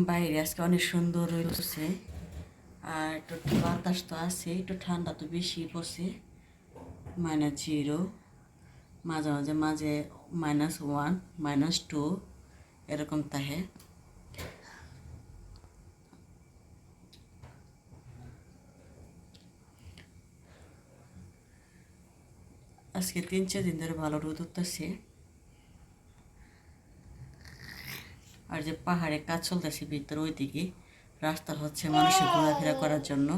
বাইরে আজকে অনেক সুন্দর রয়েছে আর একটু বাতাস তো আছে, একটু ঠান্ডা তো বেশি পড়ছে। মাইনাস জিরো মাঝে মাঝে মাঝে মাইনাস ওয়ান মাইনাস টু এরকম তাহে। আজকে তিন, চার দিন ধরে ভালো রোদ উঠতেছে। যে পাহাড়ে কাজ চলতেছে ভিতরে, ওইদিকে রাস্তা হচ্ছে মানুষের ঘোরাফেরা করার জন্য।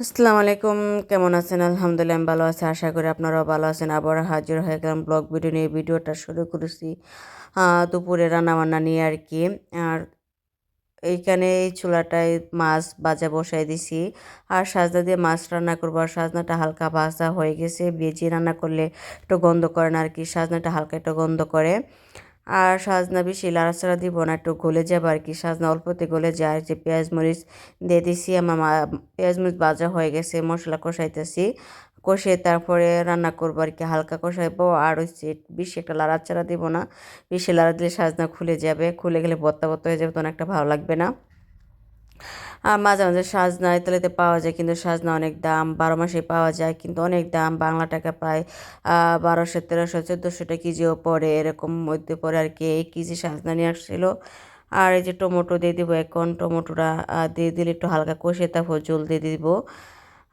আসসালামু আলাইকুম, কেমন আছেন? আলহামদুলিল্লাহ, আমি ভালো আছি। আশা করি আপনারাও ভালো আছেন। আবার হাজির হয়ে গেলাম ব্লগ ভিডিও নিয়ে। ভিডিওটা শুরু করেছি দুপুরে রান্নাবান্না নিয়ে আর কি। আর এইখানে এই চুলাটায় মাছ ভাজা বসাই দিছি। আর সাজনা দিয়ে মাছ রান্না করব। আর সাজনাটা হালকা ভাজা হয়ে গেছে। ভেজে রান্না করলে একটু গন্ধ করে না আর কি, সাজনাটা হালকা একটু গন্ধ করে। আর সাজনা বেশি লাড়াচাড়া দিব না, একটু গলে যাবে আর কি। সাজনা অল্পতে গলে যায়। যে পেঁয়াজ মরিচ দিয়ে দিছি, আমার মা পেঁয়াজ মরিচ ভাজা হয়ে গেছে, মশলা কষাইতেছি। কষিয়ে তারপরে রান্না করব আর কি। হালকা কষাইবো আর হচ্ছে বেশি একটা লাড়াচাড়া দিব না, বেশি লাড়া দিলে সাজনা খুলে যাবে, খুলে গেলে বত্তা বত্তা হয়ে যাবে, তখন একটা ভালো লাগবে না। আর মাঝে মাঝে সাজনা ইতালিতে পাওয়া যায়, কিন্তু সাজনা অনেক দাম, বারো মাসে পাওয়া যায়, কিন্তু অনেক দাম। বাংলা টাকা প্রায় বারোশো, তেরোশো চোদ্দোশো টাকা কেজিও পড়ে, এরকম মধ্যে পড়ে আর কি। এই কেজি সাজনা নিয়ে আসছিল। আর এই যে টমেটো দিয়ে দিব এখন, টমেটোটা দিয়ে দিলে একটু হালকা কষে তারপর জল দিয়ে দিব।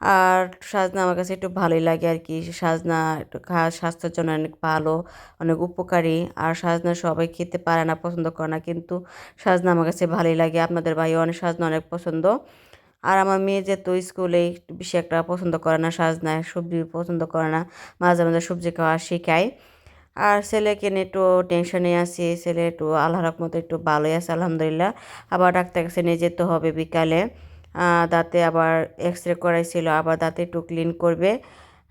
আর সাজনা আমার কাছে একটু ভালোই লাগে আর কি। সাজনা একটু খা, স্বাস্থ্যের জন্য অনেক ভালো, অনেক উপকারী। আর সাজনা সবাই খেতে পারে না, পছন্দ করে না, কিন্তু সাজনা আমার কাছে ভালোই লাগে। আপনাদের ভাই অনেক সাজনা অনেক পছন্দ। আর আমার মেয়ে যে তো স্কুলে বেশি একটা পছন্দ করে না সাজনা সবজি পছন্দ করে না, মাঝে মাঝে সবজি খাওয়া শেখায়। আর ছেলেকে নিয়ে একটু টেনশনে আছি, ছেলে একটু আল্লাহ রকমতে একটু ভালোই আছে, আলহামদুলিল্লাহ। আবার ডাক্তার কাছে নিয়ে যেতে হবে বিকালে। দাঁতে আবার এক্স রে করাইছিল, আবার দাঁতে একটু ক্লিন করবে।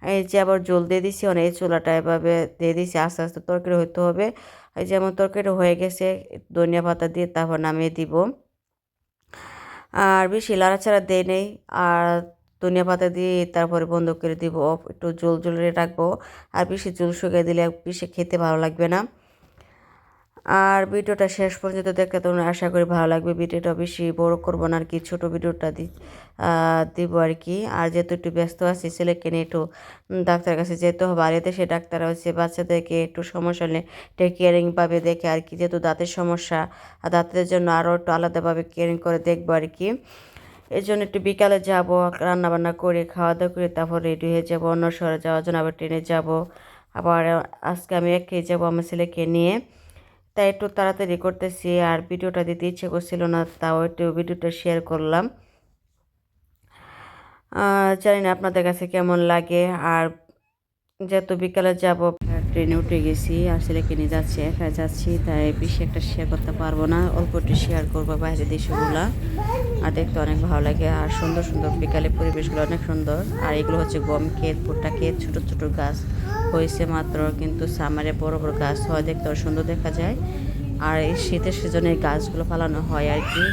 এই যে আবার জল দিয়ে দিছি, অনেক চুলাটা এভাবে দিয়ে দিছি, আস্তে আস্তে তরকারি হইতে হবে। এই যেমন তরকারি হয়ে গেছে, ধনিয়া পাতা দিয়ে তারপর নামিয়ে দিব। আর বেশি লাড়াচাড়া দেয় নেই, আর ধনিয়া পাতা দিয়ে তারপরে বন্ধ করে দিব। একটু জল জলে রাখব, আর বেশি জল শুকিয়ে দিলে বেশি খেতে ভালো লাগবে না। আর ভিডিওটা শেষ পর্যন্ত দেখতে তোমরা আশা করি ভালো লাগবে। ভিডিওটা বেশি বড় করব না আর কি, ছোটো ভিডিওটা দি দিব আর কি। আর যেহেতু একটু ব্যস্ত আছি, ছেলেকে নিয়ে একটু ডাক্তারের কাছে যেতে হবে। আর এতে সে ডাক্তার হচ্ছে, বাচ্চাদেরকে একটু সমস্যা হলে টেক কেয়ারিংভাবে দেখে আর কি। যেহেতু দাঁতের সমস্যা, আর দাঁতের জন্য আরও একটু আলাদাভাবে কেয়ারিং করে দেখব আর কি। এই জন্য একটু বিকালে যাব রান্না বান্না করে খাওয়া দাওয়া করে তারপর রেডি হয়ে যাব। অন্য শহরে যাওয়ার জন্য আবার ট্রেনে যাব। আবার আজকে আমি একাই যাব আমার ছেলেকে নিয়ে। তাই একটু তাড়াতাড়ি করতেছি আর ভিডিওটা দিতে ইচ্ছে করছিল না, তাও একটু ভিডিওটা শেয়ার করলাম। জানি না আপনাদের কাছে কেমন লাগে। আর যেহেতু বিকালে যাব ট্রেনে উঠে গেছি, আর ছেলেকে নিয়ে যাচ্ছি একা যাচ্ছি, তাই বেশি একটা শেয়ার করতে পারব না। অল্প একটু শেয়ার করব বাইরের দৃশ্যগুলো আর দেখতে অনেক ভালো লাগে। আর সুন্দর সুন্দর বিকালে পরিবেশগুলো অনেক সুন্দর। আর এগুলো হচ্ছে গম ক্ষেত, ভুট্টা ক্ষেত, ছোটো ছোটো গাছ। হয়েছে মাত্র, কিন্তু সামারে বড় বড় গাছ হয় দেখতে সুন্দর দেখা যায়। আর এই শীতের সিজনে গাছগুলো ফালানো হয় আর কি।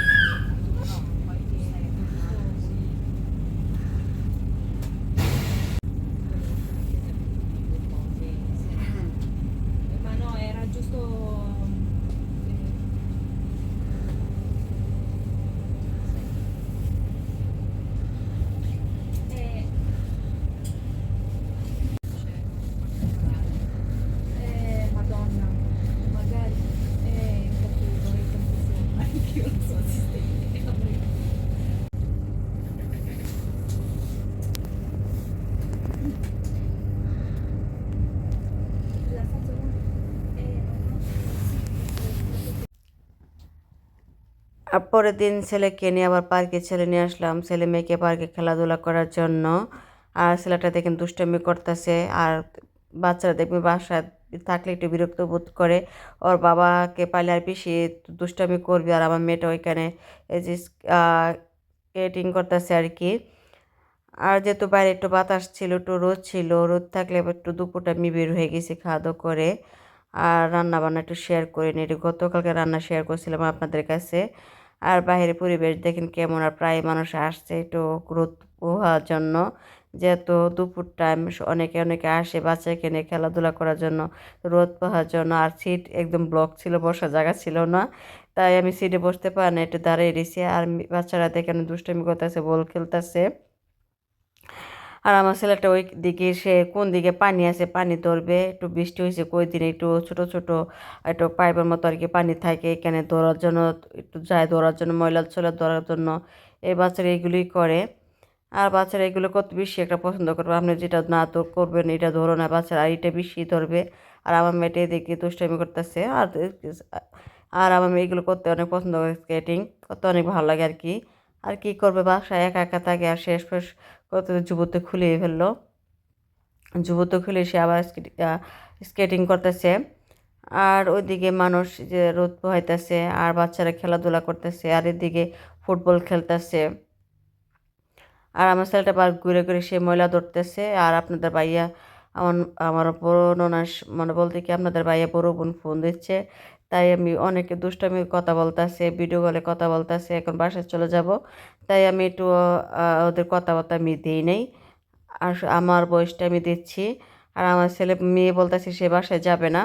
আর পরের দিন ছেলেকে নিয়ে আবার পার্কে ছেলে নিয়ে আসলাম। ছেলে মেয়েকে পার্কে খেলাধুলা করার জন্য। আর ছেলেটা দেখেন দুষ্টমি করতেছে আর বাচ্চারা দেখবে বাসায় থাকলে একটু বিরক্ত বোধ করে। ওর বাবাকে পাইলে আর বেশি দুষ্টামি করবে আর আমার মেয়েটা ওইখানে স্কেটিং করতেছে আর কি। আর যেহেতু বাইরে একটু বাতাস ছিল, একটু রোদ ছিল, রোদ থাকলে একটু দুপুরটা আমি বের হয়ে গেছি খাওয়া দাওয়া করে। আর রান্না বান্না একটু শেয়ার করে নিই গতকালকে রান্না শেয়ার করছিলাম আপনাদের কাছে। আর বাইরের পরিবেশ দেখেন কেমন, আর প্রায় মানুষ আসছে একটু রোদ পোহার জন্য। যেহেতু দুপুর টাইম অনেকে অনেকে আসে বাচ্চা এখানে খেলাধুলা করার জন্য রোদ পোহার জন্য, আর সিট একদম ব্লক ছিল, বসার জায়গা ছিল না। তাই আমি সিটে বসতে পারি না, একটু দাঁড়িয়ে রয়েছি। আর বাচ্চারা দেখেন দুষ্টমি করতেছে, বল খেলতেছে। আর আমার ছেলেটা ওই দিকে, সে কোন দিকে পানি আছে পানি ধরবে, একটু বৃষ্টি হয়েছে কই দিন একটু ছোট ছোট, একটু পাইপের মতো আর কি পানি থাকে এখানে ধরার জন্য, একটু যায় ধরার জন্য, ময়লা ছেলে ধরার জন্য। এই বাচ্চারা এগুলোই করে। আর বাচ্চারা এগুলো করতে বেশি একটা পছন্দ করবে, আপনি যেটা না তো করবেন, এটা ধরো না, বাচ্চারা আর এটা বেশি ধরবে। আর আমার মেয়েটা দেখে দুষ্টামি করতেছে, আর আর আমার মেয়ে এগুলো করতে অনেক পছন্দ করে স্কেটিং করতে অনেক ভালো লাগে আর কি আর কি করবে, বাসায় একা একা থাকে আর শেষ ফেস কত যুবতে খুলিয়ে ফেলল। যুবতে খুলে সে আবার স্কেটিং করতেছে। আর ওইদিকে মানুষ যে রোদ পোহাইতেছে আর বাচ্চারা খেলাধুলা করতেছে, আর এদিকে ফুটবল খেলতেছে। আর আমার ছেলেটা বার ঘুরে ঘুরে সে ময়লা ধরতেছে। আর আপনাদের ভাইয়া, আমার আমার বড় ননাস মানে বলতে কি, আপনাদের ভাইয়া বড় বোন ফোন দিচ্ছে। তাই আমি অনেকে দুষ্টামি কথা বলতেছে ভিডিও কলে কথা বলতেছে, এখন বাসায় চলে যাব। তাই আমি একটু ওদের কথাবার্তা আমি দিই নাই। আর আমার বয়সটা আমি দিচ্ছি। আর আমার ছেলে, মেয়ে বলতেছে সে বাসায় যাবে না।